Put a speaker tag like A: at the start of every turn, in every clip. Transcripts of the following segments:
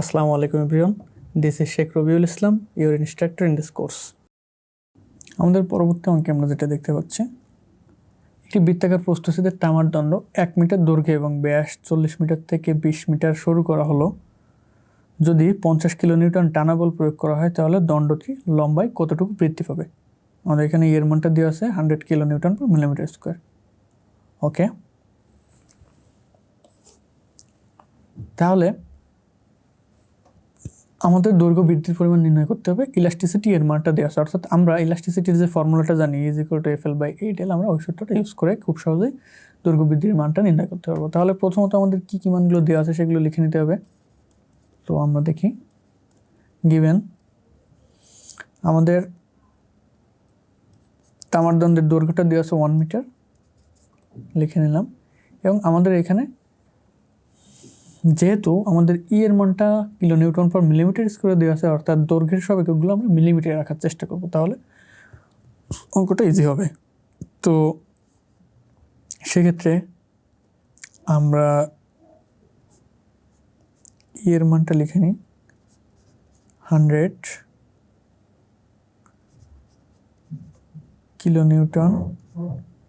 A: আসসালামু আলাইকুম everyone. This is Sheikh Rabiul Islam your instructor in this course আমাদের পরবর্তী অঙ্কে আমরা যেটা দেখতে পাচ্ছি, একটি বৃত্তাকার প্রস্তুতিদের তামার দণ্ড এক মিটার দৈর্ঘ্য এবং ব্যাস চল্লিশ মিটার থেকে বিশ মিটার শুরু করা হলো। যদি পঞ্চাশ কিলো নিউটন টানা বল প্রয়োগ করা হয়, তাহলে দণ্ডটি লম্বায় কতটুকু বৃদ্ধি পাবে? আমাদের এখানে এর মানটা দেওয়া আছে hundred kilo newton per millimetre square. Okay তাহলে আমাদের দৈর্ঘ্য বৃদ্ধির পরিমাণ নির্ণয় করতে হবে। ইলাস্টিসিটি এর মানটা দেওয়া আছে। অর্থাৎ আমরা ইলাস্টিসিটির যে ফর্মুলাটা জানি is equal to F L by eight L আমরা ওই সূত্রটা ইউজ করে খুব সহজেই দৈর্ঘ্য বৃদ্ধির মানটা নির্ণয় করতে পারব। তাহলে প্রথমত আমাদের কী কী মানগুলো দেওয়া আছে সেগুলো লিখে নিতে হবে। তো আমরা দেখি। গিভেন আমাদের তামার দণ্ডের দৈর্ঘ্যটা দেওয়া আছে ওয়ান মিটার লিখে নিলাম। এবং আমাদের এখানে যেহেতু আমাদের ই এর মানটা কিলো নিউটন পার মিলিমিটার স্কোয়ারে দেওয়া আছে, অর্থাৎ দৈর্ঘ্যের সব এককগুলো আমরা মিলিমিটারে রাখার চেষ্টা করব, তাহলে অঙ্কটা ইজি হবে। তো সেক্ষেত্রে আমরা ই এর মানটা লিখে নিই, hundred kilo newton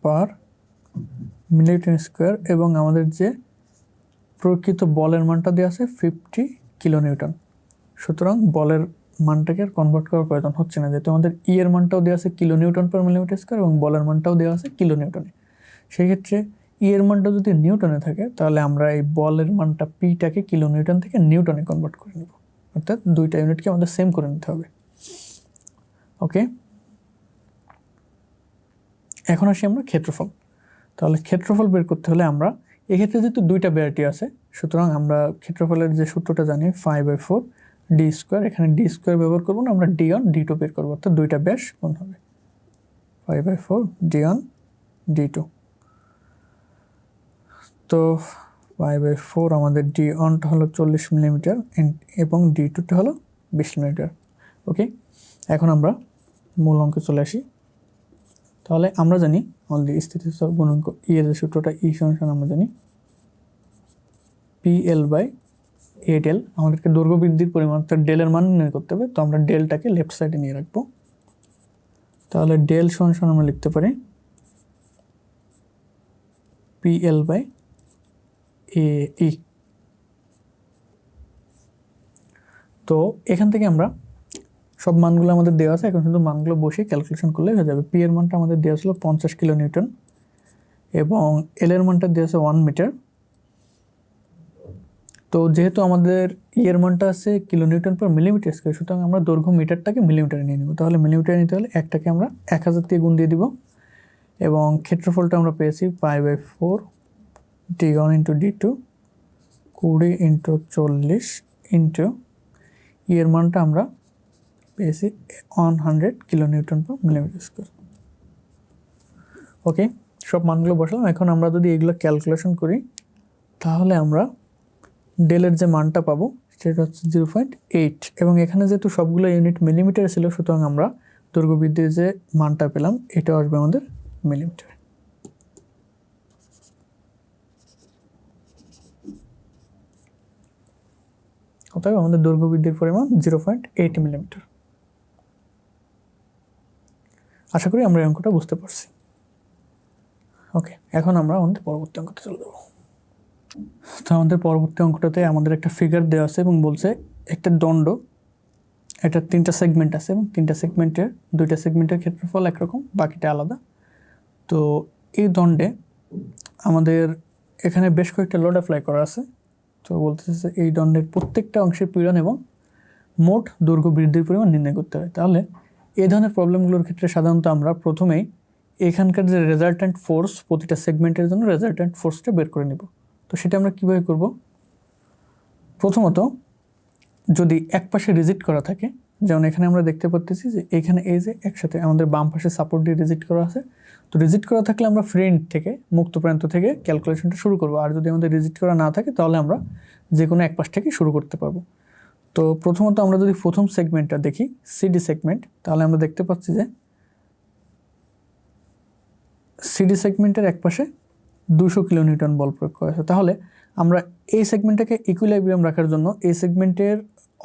A: per millimetre square এবং আমাদের যে প্রকৃত বলের মানটা দেওয়া আছে ফিফটি কিলো নিউটন সুতরাং বলের মানটাকে আর কনভার্ট করার প্রয়োজন হচ্ছে না। যেহেতু আমাদের ই এর মানটাও দেওয়া আছে kilo newton per millimetre square এবং বলের মানটাও দেওয়া আছে কিলো নিউটনে সেই ক্ষেত্রে ই এর মানটা যদি নিউটনে থাকে, তাহলে আমরা এই বলের মানটা পিটাকে কিলো নিউটন থেকে নিউটনে কনভার্ট করে নেব। অর্থাৎ দুইটা ইউনিটকে আমাদের সেম করে নিতে হবে। ওকে এখন আসি আমরা ক্ষেত্রফল। তাহলে ক্ষেত্রফল বের করতে হলে আমরা এক্ষেত্রে যেহেতু দুইটা ভ্যারাইটি আছে, সুতরাং আমরা ক্ষেত্রফলের যে সূত্রটা জানি five by four D square এখানে ডি স্কোয়ার ব্যবহার করব না, আমরা ডি অন ডি টু বের করব, অর্থাৎ দুইটা ব্যাস কোন হবে। Five by four D on D two তো ফাইভ বাই ফোর আমাদের ডি অনটা হলো চল্লিশ মিলিমিটার এবং ডি টুটা হলো বিশ মিলিমিটার ওকে এখন আমরা মূল অঙ্কে চলে আসি। তাহলে আমরা জানি আমাদের স্থিতিস্থাপক গুণাঙ্ক ই এর সূত্রটা ই সমান আমরা জানি P L by eight L আমাদেরকে দৈর্ঘ্য বৃদ্ধির পরিমাণ, অর্থাৎ ডেলের মান নির্ণয় করতে হবে। তো আমরা ডেলটাকে লেফট সাইডে নিয়ে রাখব। তাহলে ডেল সমান সমান আমরা লিখতে পারি পি এল বাই এ ই তো এখান থেকে আমরা সব মানগুলো আমাদের দেওয়া আছে, এখন শুধু মানগুলো বসে ক্যালকুলেশন করলে হয়ে যাবে। পি এর মানটা আমাদের দেওয়া ছিল পঞ্চাশ কিলো নিউটন এবং এল এর মানটা দেওয়া আছে ওয়ান মিটার তো যেহেতু আমাদের ই এর মানটা আছে kilo newton per millimetre square সুতরাং আমরা দৈর্ঘ্য মিটারটাকে মিলিমিটারে নিয়ে নেব। তাহলে মিলিমিটার নিতে হলে একটাকে আমরা এক হাজার দিয়ে গুণ দিয়ে দিব এবং ক্ষেত্রফলটা আমরা পেয়েছি five by four D one into D two কুড়ি ইন্টু চল্লিশ ইন্টু ই এর মানটা আমরা পেয়েছি one hundred kilo newton per millimetre square. Okay, সব মানগুলো বসালাম। এখন আমরা যদি এগুলো ক্যালকুলেশন করি, তাহলে আমরা ডেলের যে মানটা পাবো, সেটা হচ্ছে জিরো পয়েন্ট এইট। এবং এখানে যেহেতু সবগুলো ইউনিট মিলিমিটার ছিল, সুতরাং আমরা দৈর্ঘ্য বৃদ্ধির যে মানটা পেলাম এটা আসবে আমাদের মিলিমিটার। অতএব আমাদের দৈর্ঘ্য বৃদ্ধির পরিমাণ জিরো পয়েন্ট এইট মিলিমিটার। আশা করি আমরা এই অঙ্কটা বুঝতে পারছি। ওকে, এখন আমরা আমাদের পরবর্তী অঙ্কটা চলে যাব। তো আমাদের পরবর্তী অঙ্কটাতে আমাদের একটা ফিগার দেওয়া আছে এবং বলছে একটা দণ্ড, এটা তিনটা সেগমেন্ট আছে এবং তিনটা সেগমেন্টের দুইটা সেগমেন্টের ক্ষেত্রফল একরকম, বাকিটা আলাদা। তো এই দণ্ডে আমাদের এখানে বেশ কয়েকটা লোড অ্যাপ্লাই করা আছে। তো বলতেছে এই দণ্ডের প্রত্যেকটা অংশের পীড়ন এবং মোট দৈর্ঘ্য বৃদ্ধির পরিমাণ নির্ণয় করতে হয়। তাহলে এই ধরনের প্রবলেমগুলোর ক্ষেত্রে সাধারণত আমরা প্রথমেই এখানকার যে রেজাল্ট্যান্ট ফোর্স প্রতিটা সেগমেন্টের জন্য রেজাল্ট্যান্ট ফোর্সটা বের করে নেব। তো সেটা আমরা কীভাবে করব? প্রথমত যদি এক পাশে রিজিট করা থাকে, যেমন এখানে আমরা দেখতে পাচ্ছি যে এখানে এই যে একসাথে আমাদের বাম পাশে সাপোর্ট দিয়ে রিজিট করা আছে, তো রিজিট করা থাকলে আমরা ফ্রেন্ড থেকে, মুক্ত প্রান্ত থেকে ক্যালকুলেশনটা শুরু করব। আর যদি আমাদের রিজিট করা না থাকে, তাহলে আমরা যে কোনো এক পাশ থেকে শুরু করতে পারব। তো প্রথমত আমরা যদি প্রথম সেগমেন্টটা দেখি সিডি সেগমেন্ট তাহলে আমরা দেখতে পাচ্ছি যে সিডি সেগমেন্টের এক পাশে দুশো কিলোনিউটন বল প্রয়োগ করা হয়েছে। তাহলে আমরা এই সেগমেন্টটাকে ইকুইলাইব্রিয়াম রাখার জন্য এই সেগমেন্টের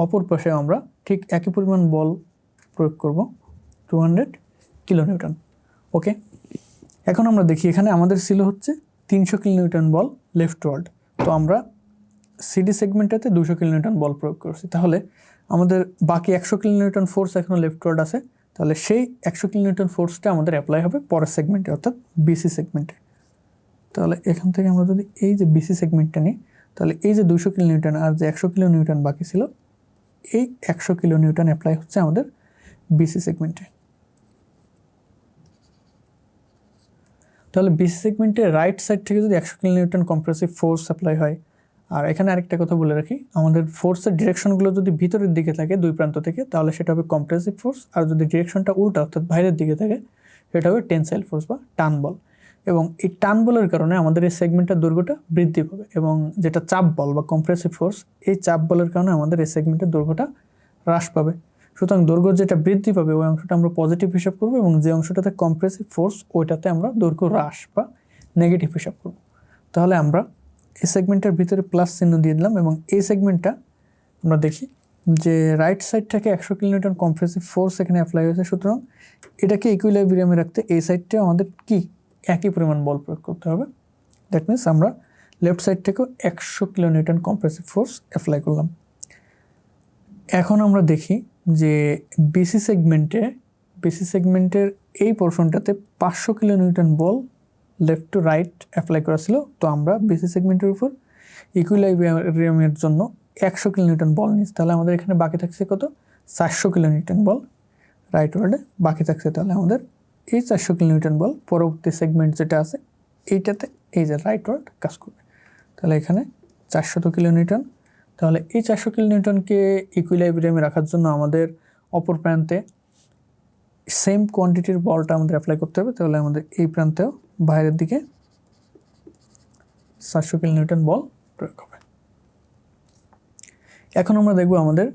A: অপর পাশে আমরা ঠিক একই পরিমাণ বল প্রয়োগ করব টু হান্ড্রেড কিলোনিউটন। ওকে এখন আমরা দেখি এখানে আমাদের ছিল হচ্ছে তিনশো কিলোনিউটন বল লেফট ওয়ার্ড তো আমরা সিডি সেগমেন্টটাতে দুশো কিলোনিউটন বল প্রয়োগ করছি। তাহলে আমাদের বাকি একশো কিলোনিউটন ফোর্স এখনও লেফট ওয়ার্ড আছে। তাহলে সেই একশো কিলোনিউটন ফোর্সটা আমাদের অ্যাপ্লাই হবে পরের সেগমেন্টে অর্থাৎ বিসি সেগমেন্টে তাহলে এখান থেকে আমরা যদি এই যে বিসি সেগমেন্টটা নিই, তাহলে এই যে দুশো কিলোনিউটন আর যে একশো কিলোনিউটন বাকি ছিল, এই একশো কিলোনিউটন অ্যাপ্লাই হচ্ছে আমাদের বিসি সেগমেন্টে তাহলে বিসি সেগমেন্টে রাইট সাইড থেকে যদি একশো কিলোনিউটন কম্প্রেসিভ ফোর্স অ্যাপ্লাই হয় আর এখানে আরেকটা কথা বলে রাখি, আমাদের ফোর্সের ডিরেকশনগুলো যদি ভিতরের দিকে থাকে দুই প্রান্ত থেকে, তাহলে সেটা হবে কম্প্রেসিভ ফোর্স আর যদি ডিরেকশনটা উল্টা অর্থাৎ বাইরের দিকে থাকে, সেটা হবে টেনসাইল ফোর্স বা টান বল। এবং এই টান বলের কারণে আমাদের এই সেগমেন্টের দৈর্ঘ্যটা বৃদ্ধি পাবে, এবং যেটা চাপ বল বা কম্প্রেসিভ ফোর্স এই চাপ বলের কারণে আমাদের এই সেগমেন্টের দৈর্ঘ্যটা হ্রাস পাবে। সুতরাং দৈর্ঘ্য যেটা বৃদ্ধি পাবে, ওই অংশটা আমরা পজিটিভ হিসাব করব, এবং যে অংশটাতে কম্প্রেসিভ ফোর্স ওইটাতে আমরা দৈর্ঘ্য হ্রাস বা নেগেটিভ হিসাব করব। তাহলে আমরা এই সেগমেন্টের ভিতরে প্লাস চিহ্ন দিয়ে দিলাম এবং এই সেগমেন্টটা আমরা দেখি যে রাইট সাইড থেকে একশো কিলোমিটার কম্প্রেসিভ ফোর্স এখানে অ্যাপ্লাই হয়েছে। সুতরাং এটাকে ইকুইলাইব্রিয়ামে রাখতে এই সাইডটা আমাদের কি? একই পরিমাণ বল প্রয়োগ করতে হবে। দ্যাট মিনস আমরা লেফট সাইড থেকেও একশো কিলোমিটার কম্প্রেসিভ ফোর্স অ্যাপ্লাই করলাম। এখন আমরা দেখি যে বিসি সেগমেন্টে বিসি সেগমেন্টের এই পোর্শনটাতে পাঁচশো কিলোনিউটন বল লেফট টু রাইট অ্যাপ্লাই করা ছিল, তো আমরা বিসি সেগমেন্টের উপর ইকুইলাইব্রিয়ামের জন্য একশো কিলোনিউটন বল নিচ্ছি তাহলে আমাদের এখানে বাকি থাকছে কত? চারশো কিলোনিউটন বল। রাইট ওয়ার্ডে বাকি থাকছে তাহলে আমাদের এই চারশো কিলোমিটার বল পরবর্তী সেগমেন্ট যেটা আছে, এইটাতে এই যে রাইট ওয়ার্ড কাজ করবে। তাহলে এখানে চারশত কিলোমিটার তাহলে এই চারশো কিলোমিটারকে ইকুইলাইব্রিয়ামে রাখার জন্য আমাদের অপর প্রান্তে সেম কোয়ান্টিটির বলটা আমাদের অ্যাপ্লাই করতে হবে। তাহলে আমাদের এই প্রান্তেও বাইরের দিকে চারশো কিলোমিটার বল প্রয়োগ হবে। এখন আমরা দেখব আমাদের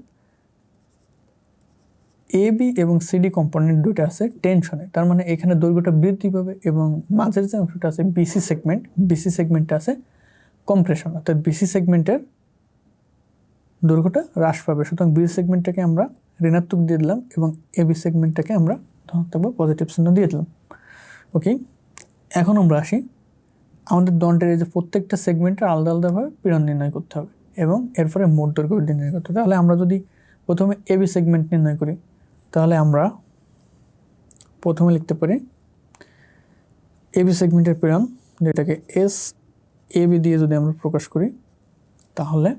A: এ বি এবং সিডি কম্পোনেন্ট দুটো আছে টেনশনে তার মানে এখানে দৈর্ঘ্যটা বৃদ্ধি পাবে এবং মাঝের যে অংশটা আছে বিসি সেগমেন্ট বিসি সেগমেন্টটা আছে কম্প্রেশন অর্থাৎ বিসি সেগমেন্টের দৈর্ঘ্যটা হ্রাস পাবে। সুতরাং বিসি সেগমেন্টটাকে আমরা ঋণাত্মক দিয়ে দিলাম এবং এ বি সেগমেন্টটাকে আমরা ধনাত্মক বা পজিটিভ চিহ্ন দিয়ে দিলাম। ওকে এখন আমরা আসি। আমাদের দণ্ডের এই যে প্রত্যেকটা সেগমেন্টের আলাদা আলাদাভাবে পীড়ন নির্ণয় করতে হবে এবং এরপরে মোট দৈর্ঘ্য নির্ণয় করতে হবে। তাহলে আমরা যদি প্রথমে এবি সেগমেন্ট নির্ণয় করি, তাহলে আমরা প্রথমে লিখতে পারি এবি সেগমেন্টের পীড়ন, যেটাকে এস এবি দিয়ে যদি আমরা প্রকাশ করি, তাহলে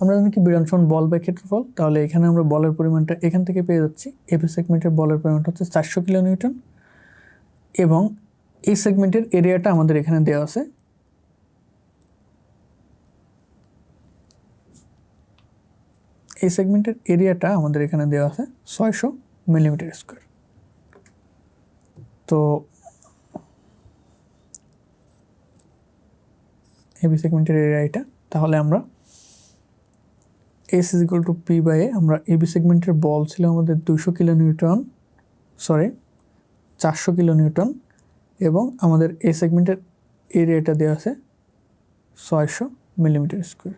A: আমরা জানি কি বিড়ান সমান বল বা ক্ষেত্রফল। তাহলে এখানে আমরা বলের পরিমাণটা এখান থেকে পেয়ে যাচ্ছি। এবি সেগমেন্টের বলের পরিমাণটা হচ্ছে চারশো কিলো নিউটন এবং এই সেগমেন্টের এরিয়াটা আমাদের এখানে দেওয়া আছে। এই সেগমেন্টের এরিয়াটা আমাদের এখানে দেওয়া আছে ছয়শো মিলিমিটার স্কোয়ার তো এবি সেগমেন্টের এরিয়া এটা। তাহলে আমরা S is to P by A আমরা এবি সেগমেন্টের বল ছিল আমাদের দুশো কিলো নিউটন সরি চারশো কিলো নিউটন এবং আমাদের এই সেগমেন্টের এরিয়াটা দেওয়া আছে ছয়শো মিলিমিটার স্কোয়ার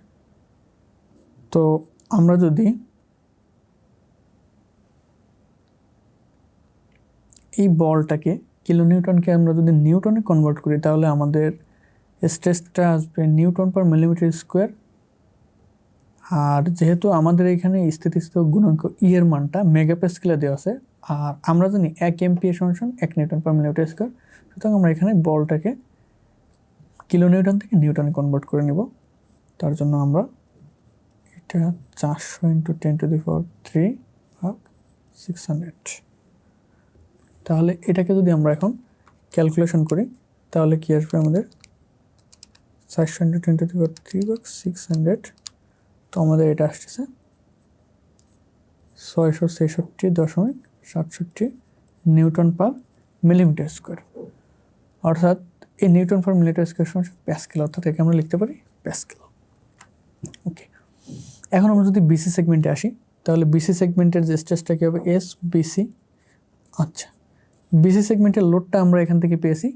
A: তো আমরা যদি এই বলটাকে কিলো নিউটনকে আমরা যদি নিউটনে কনভার্ট করি, তাহলে আমাদের স্ট্রেসটা আসবে নিউটন পার মিলিমিটার স্কোয়ার আর যেহেতু আমাদের এখানে স্থিতিস্থ গুণাঙ্ক ইয়ের মানটা মেগাপ্যাসকেলে দেওয়া আছে, আর আমরা জানি এক এমপিএ সমান এক নিউটন পার মিলিমিটার স্কোয়ার সুতরাং আমরা এখানে বলটাকে কিলো নিউটন থেকে নিউটনে কনভার্ট করে নেব। তার জন্য আমরা এটা চারশো into ten to the power three ভাগ সিক্স হান্ড্রেড তাহলে এটাকে যদি আমরা এখন ক্যালকুলেশন করি, তাহলে কী আসবে আমাদের? চারশো into ten to the power three ভাগ সিক্স হান্ড্রেড তো আমাদের এটা আসতেছে ছয়শো ছেষট্টি দশমিক সাতষট্টি নিউটন পার মিলিমিটার স্কোয়ার। অর্থাৎ এই নিউটন পার মিলিমিটার স্কোয়ার সমান প্যাসকেল অর্থাৎ একে আমরা লিখতে পারি প্যাসকেল। ওকে এখন আমরা যদি বিসি সেগমেন্টে আসি, তাহলে বিসি সেগমেন্টের যে স্টেজটা কী হবে? এস বিসি আচ্ছা বিসি সেগমেন্টের লোডটা আমরা এখান থেকে পেয়েছি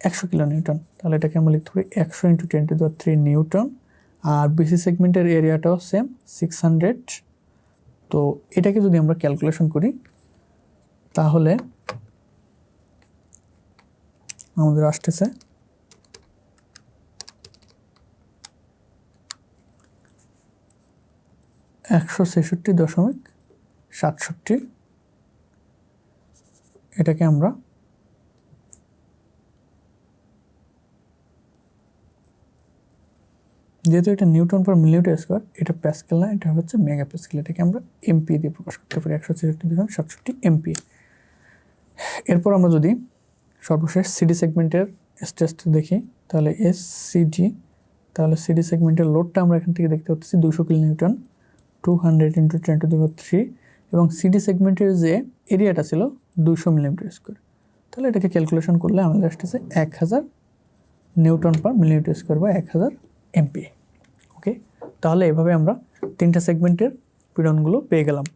A: একশো কিলো নিউটন তাহলে এটাকে আমরা লিখতে পারি একশো into ten to three newton. R BC সেগমেন্টের এরিয়াটাও সেম সিক্স হান্ড্রেড তো এটাকে যদি আমরা ক্যালকুলেশন করি, তাহলে আমাদের আসতেছে। একশো ছেষট্টি দশমিক সাতষট্টি। এটাকে আমরা যেহেতু এটা নিউটন পার মিলিমিটার স্কোয়ার, এটা প্যাসকেল না, এটা হচ্ছে মেগা প্যাসকেল এটাকে আমরা এমপি দিয়ে প্রকাশ করতে পারি, একশো ছেষট্টি দশমিক সাতষট্টি এমপি। এরপর আমরা যদি সর্বশেষ সিডি সেগমেন্টের স্ট্রেসটা দেখি। তাহলে এস সিডি তাহলে সিডি সেগমেন্টের লোডটা আমরা এখান থেকে দেখতে পাচ্ছি দুশো kilo newton two hundred into ten to three এবং সিডি সেগমেন্টের যে এরিয়াটা ছিল দুশো মিলিমিটার স্কোয়ার তাহলে এটাকে ক্যালকুলেশন করলে আমাদের আসতেছে এক হাজার নিউটন পার মিলিমিটার স্কোয়ার বা এক হাজার এমপি ওকে তাহলে এভাবে আমরা তিনটা সেগমেন্টের পীড়নগুলো পেয়ে গেলাম।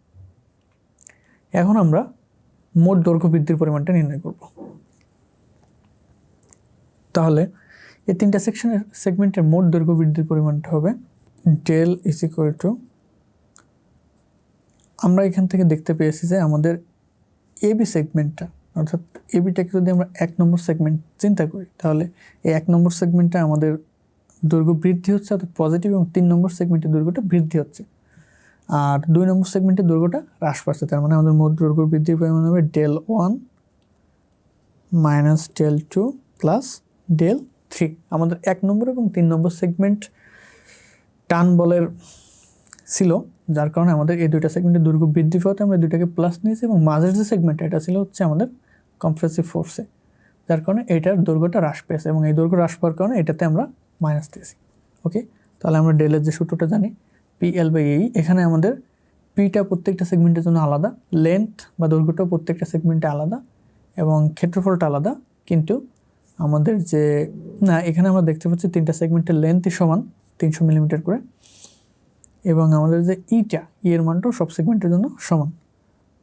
A: এখন আমরা মোট দৈর্ঘ্য বৃদ্ধির পরিমাণটা নির্ণয় করব। তাহলে এই তিনটা সেকশনের সেগমেন্টের মোট দৈর্ঘ্য বৃদ্ধির পরিমাণটা হবে ডেল ইজ ইকুয়াল টু আমরা এখান থেকে দেখতে পেয়েছি যে আমাদের এবি সেগমেন্টটা অর্থাৎ এবিটাকে যদি আমরা এক নম্বর সেগমেন্ট চিন্তা করি, তাহলে এই এক নম্বর সেগমেন্টটা আমাদের দৈর্ঘ্য বৃদ্ধি হচ্ছে, অর্থাৎ পজিটিভ এবং তিন নম্বর সেগমেন্টের দৈর্ঘ্যটা বৃদ্ধি হচ্ছে। আর দুই নম্বর সেগমেন্টের দৈর্ঘ্যটা হ্রাস পাচ্ছে, তার মানে আমাদের মোট দৈর্ঘ্য বৃদ্ধির পরিমাণ হবে del one minus del two plus del three, আমাদের এক নম্বর এবং তিন নম্বর সেগমেন্ট টান বলের ছিল, যার কারণে আমাদের এই দুইটা সেগমেন্টের দৈর্ঘ্য বৃদ্ধি পাওয়াতে আমরা দুইটাকে প্লাস নিয়েছি এবং মাঝের যে সেগমেন্ট এটা ছিল হচ্ছে আমাদের কম্প্রেসিভ ফোর্সে যার কারণে এটার দৈর্ঘ্যটা হ্রাস পেয়েছে এবং এই দৈর্ঘ্য হ্রাস পাওয়ার কারণে এটাতে আমরা মাইনাস দিয়েছি ওকে তাহলে আমরা ডেলের যে সূত্রটা জানি পি এল বাই এই এখানে আমাদের পিটা প্রত্যেকটা সেগমেন্টের জন্য আলাদা লেন্থ বা দৈর্ঘ্যটাও প্রত্যেকটা সেগমেন্টে আলাদা এবং ক্ষেত্রফলটা আলাদা, কিন্তু আমাদের যে, না, এখানে আমরা দেখতে পাচ্ছি তিনটা সেগমেন্টের লেন্থই সমান, তিনশো মিলিমিটার করে। এবং আমাদের যে ইটা ইয়ের মানটাও সব সেগমেন্টের জন্য সমান।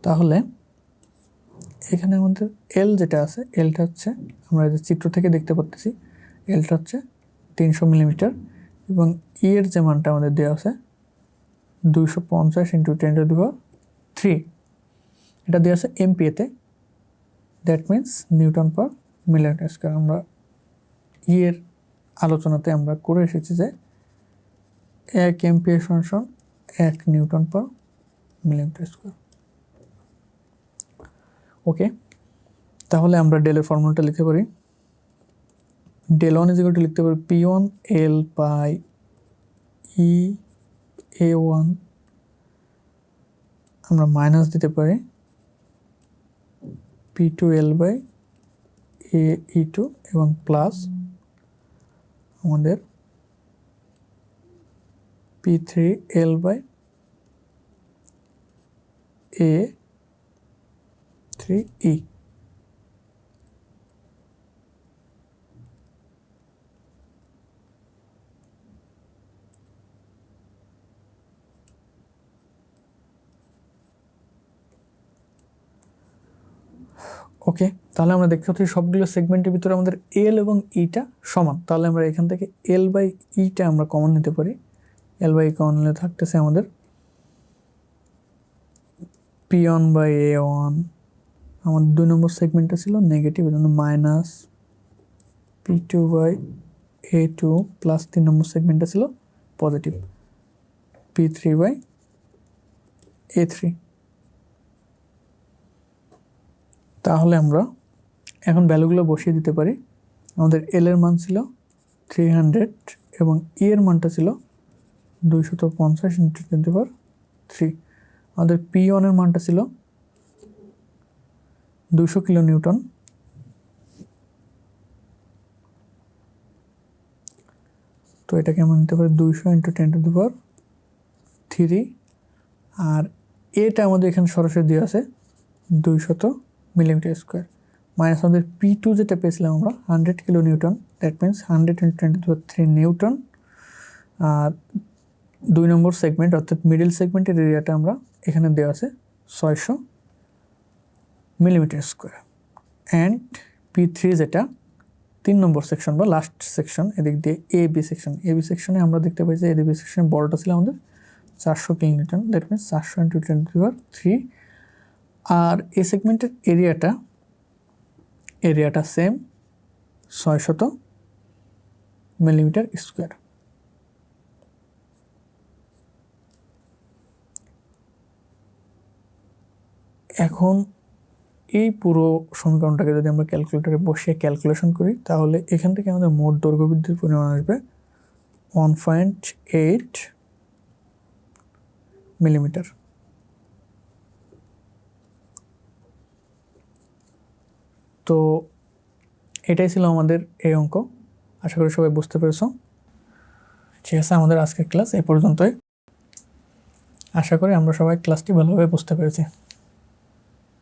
A: তাহলে, এখানে আমাদের এল যেটা আছে এলটা হচ্ছে, আমরা যে চিত্র থেকে দেখতে পাচ্ছি এলটা হচ্ছে তিনশো মিলিমিটার এবং ইয়ের যে মানটা আমাদের দেওয়া আছে, দুইশো পঞ্চাশ into ten to the power three এটা দেওয়া আছে এমপিএতে that means newton per millimetre square আমরা ইয়ের আলোচনাতে আমরা করে এসেছি যে এক এমপিএ সমান এক newton per millimetre square. Okay, তাহলে আমরা ডেলের ফর্মুলাটা লিখতে পারি। ডেল ওয়ান ইজিকাল টু লিখতে পারি P one L by E A one. আমরা মাইনাস দিতে পারি P two L by A E two এবং প্লাস আমাদের P three L by A three E okay তাহলে আমরা দেখতে পাচ্ছি সবগুলো সেগমেন্টের ভিতরে আমাদের এল এবং ইটা সমান। তাহলে আমরা এখান থেকে এল বাই ইটা আমরা কমন নিতে পারি। এল বাই কমন নিলে থাকতেছে আমাদের P one by A one আমাদের দুই নম্বর সেগমেন্টটা ছিল নেগেটিভ এজন্য minus P two by A two plus তিন নম্বর সেগমেন্টটা ছিল positive P three by A three তাহলে আমরা এখন ভ্যালুগুলো বসিয়ে দিতে পারি। আমাদের এল এর মান ছিল থ্রি হান্ড্রেড এবং ই এর মানটা ছিল দুইশত পঞ্চাশ ইন্টু টোয়েন্টি পার থ্রি আমাদের পি ওয়ানের মানটা ছিল দুশো কিলো নিউটন তো এটাকে আমরা নিতে পারি দুইশো into ten to the three আর এটা আমাদের এখানে সরাসরি দেওয়া আছে দুইশত মিলিমিটার স্কোয়ার। মাইনাস আমাদের পি টু যেটা পেয়েছিলাম আমরা hundred kilo newton that means hundred into twenty three newton. আর দুই নম্বর সেগমেন্ট অর্থাৎ মিডিল সেগমেন্টের এরিয়াটা আমরা এখানে দেওয়া আছে ছয়শো millimetre square. And P three যেটা, তিন নম্বর সেকশন বা লাস্ট সেকশন এদিক দিয়ে A B section A B সেকশনে আমরা দেখতে পাই যে এ বি সেকশনে বড়টা ছিল আমাদের চারশো কিলোমিটার দ্যাট মিনস চারশো ইন্টু টোয়েন্টি থ্রি আর এ সেগমেন্টের এরিয়াটা এরিয়াটা সেম ছয়শত মিলিমিটার স্কোয়ার এখন এই পুরো সমীকরণটাকে যদি আমরা ক্যালকুলেটারে বসিয়ে ক্যালকুলেশন করি, তাহলে এখান থেকে আমাদের মোট দৈর্ঘ্য বৃদ্ধির পরিমাণ আসবে ওয়ান পয়েন্ট এইট মিলিমিটার। তো এটাই ছিল আমাদের এই অঙ্ক। আশা করি সবাই বুঝতে পেরেছ। ঠিক আছে, আমাদের আজকের ক্লাস এ পর্যন্তই। আশা করি আমরা সবাই ক্লাসটি ভালোভাবে বুঝতে পেরেছি।